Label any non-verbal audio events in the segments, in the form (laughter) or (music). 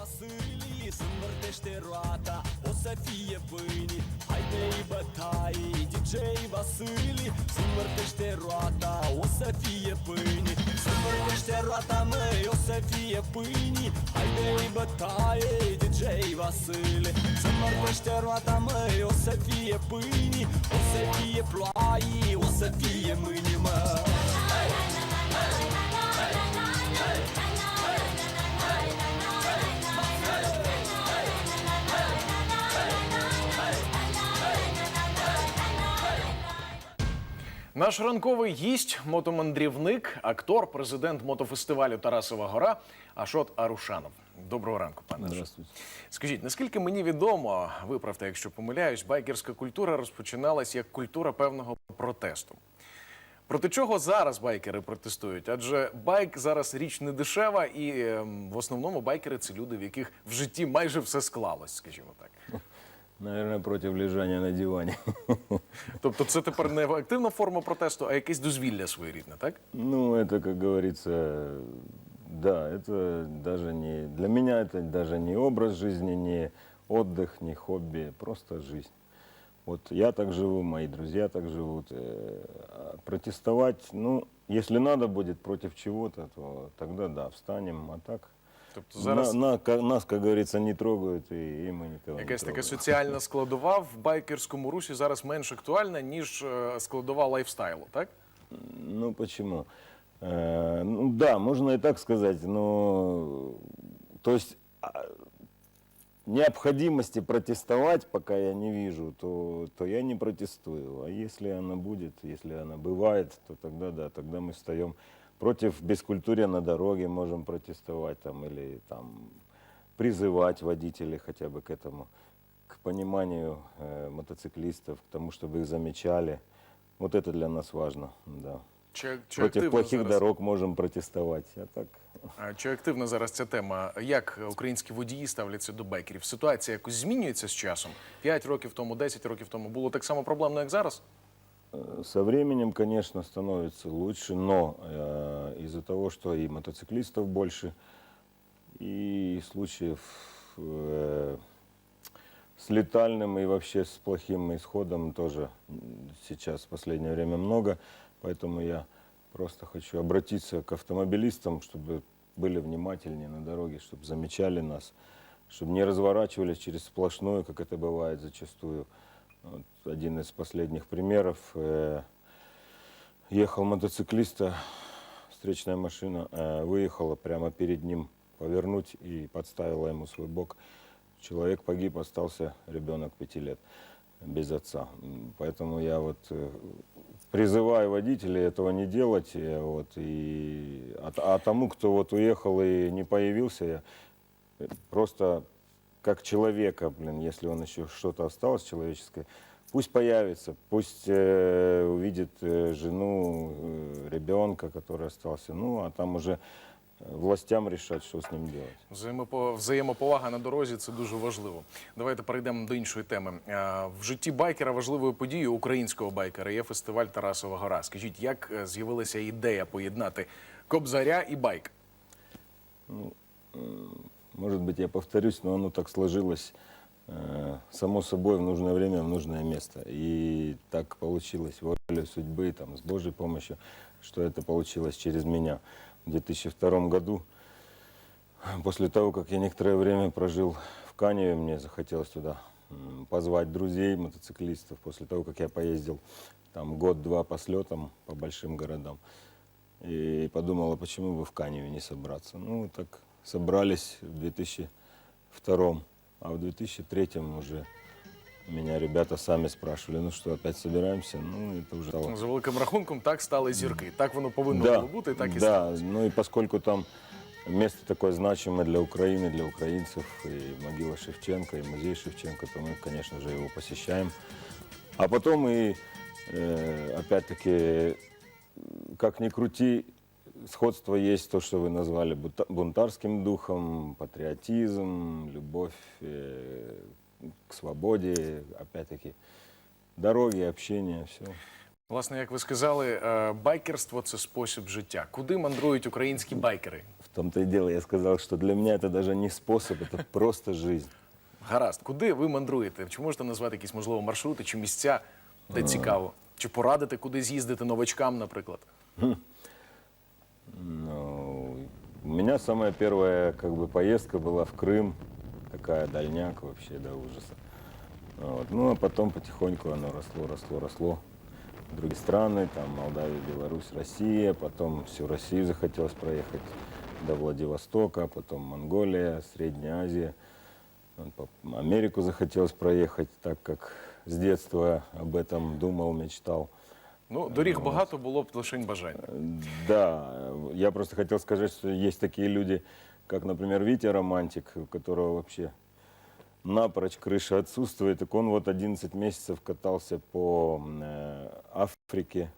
Plasârii se învârtește roata O să fie pâini, haidei bătaii DJ Vasili se învârtește roata O să fie pâini se învârtește roata măi O să fie pâini, haidei bătaii DJ Vasili se învârtește roata măi O să fie pâini, o să fie ploaii O să fie mâini Наш ранковий гість, мотомандрівник, актор, президент мотофестивалю Тарасова Гора Ашот Арушанов. Доброго ранку, пане Здравствуйте. Скажіть, наскільки мені відомо, виправте, якщо помиляюсь, байкерська культура розпочиналась як культура певного протесту. Проти чого зараз байкери протестують? Адже байк зараз річ не дешева, і ем, в основному байкери це люди, в яких в житті майже все склалось, скажімо так. Наверное, против лежания на диване. (laughs) Тобто, це тепер не активна форма протесту, а якесь дозвілля своєрідне, так? Ну, это, как говорится, да, это даже не... Для меня это даже не образ жизни, не отдых, не хобби, просто жизнь. Вот я так живу, мои друзья так живут. Э, а Протестовать, ну, если надо будет против чего-то, то тогда да, встанем, а так... Тобто зараз на- на- ка- нас, как говорится, не трогают, и, и мы никого не Якась така трогаем. соціальна складова (laughs) в байкерському русі зараз менш актуальна, ніж е, складова лайфстайлу, так? Ну почему? Э, ну да, можно и так сказать, но то есть а, необходимости протестовать, пока я не вижу, то, то я не протестую. А если она будет, если она бывает, то тогда да, тогда мы встаем против бескультурия на дороге, можем протестовать там или там призывать водителей хотя бы к этому, к пониманию э, мотоциклистов, к тому, чтобы их замечали. Вот это для нас важно, да. Чи, чи, Против активна плохих зараз, дорог можем протестовать. А так, а, чи активна зараз ця тема? Як українські водії ставляться до байкерів? Ситуація якось змінюється з часом? П'ять років тому, 10 років тому було так само проблемно, як зараз? Э, со временем, конечно, становится лучше, но э, из-за того, что и мотоциклистов больше, и случаев э, с летальным и вообще с плохим исходом тоже сейчас в последнее время много. Поэтому я просто хочу обратиться к автомобилистам, чтобы были внимательнее на дороге, чтобы замечали нас, чтобы не разворачивались через сплошную, как это бывает зачастую. Вот один из последних примеров. э, ехал мотоциклист, а встречная машина э, выехала прямо перед ним повернуть и подставила ему свой бок. Человек погиб, остался ребенок пяти лет без отца. Поэтому я вот э, призываю водителей этого не делать. Вот, и, а, а тому, кто вот уехал и не появился, просто как человека, блин, если он еще что-то осталось человеческое, пусть появится, пусть э, увидит э, жену, э, ребенка, который остался. Ну, а там уже э, властям решать, что с ним делать. Взаємопо- Взаємоповага на дорозі це дуже важливо. Давайте перейдемо до іншої теми. Е, В житті байкера важливою подією українського байкера є фестиваль Тарасова Гора. Скажіть, як е, з'явилася ідея поєднати кобзаря і байк? Может быть, я повторюсь, но оно так сложилось э, само собой в нужное время, в нужное место. И так получилось волей судьбы, там, с Божьей помощью, что это получилось через меня. В 2002 году, после того, как я некоторое время прожил в Каневе, мне захотелось туда позвать друзей, мотоциклистов, после того, как я поездил там год-два по слетам по большим городам. И подумала, почему бы в Каневе не собраться. Ну, так собрались в 2002, а в 2003 уже меня ребята сами спрашивали, ну что, опять собираемся? Ну, это уже стало... За великим рахунком, так стали зірки. Так воно повинно Да, було бути, так і да, сталося. ну и поскольку там место такое значимое для Украины, для украинцев, и могила Шевченко, и музей Шевченко, то мы, конечно же, его посещаем. А потом и, э, опять-таки, как ни крути, сходство есть то, что вы назвали бута- бунтарским духом, патриотизм, любовь э, к свободе, опять-таки, дороги, общение, все. Власне, як ви сказали, е, байкерство це спосіб життя. Куди мандрують українські байкери? В В том-то и дело, я сказал, что для меня это даже не способ, это (laughs) просто жизнь. Гаразд, куди ви мандруєте? Чи можете назвати якісь можливо маршрути чи місця, де цікаво? Чи порадити, куди з'їздити новачкам, наприклад? У меня самая первая как бы поездка была в Крым, такая дальняк вообще до ужаса. Вот. Ну, а потом потихоньку оно росло, росло, росло. Другие страны, там Молдавия, Беларусь, Россия, потом всю Россию захотелось проехать до Владивостока, потом Монголия, Средняя Азия. Америку захотелось проехать, так как с детства об этом думал, мечтал. Ну, доріг багато було б лише бажання. Да, я просто хотел сказать, что есть такие люди, как, например, Витя Романтик, у которого вообще напрочь крыша отсутствует. Так он вот 11 месяцев катался по э, Африке,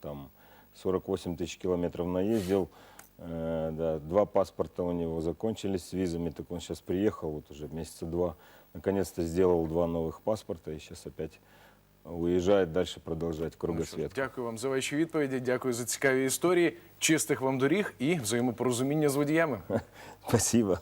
там 48 тысяч километров наездил. Э, да, два паспорта у него закончились с визами, так он сейчас приехал, вот уже месяца два. Наконец-то сделал два новых паспорта и сейчас опять уезжает далі, продолжать кругосвіт. що. Дякую вам за ваші відповіді, дякую за цікаві історії, чистих вам доріг і взаємопорозуміння з водіями. (laughs) Спасибо.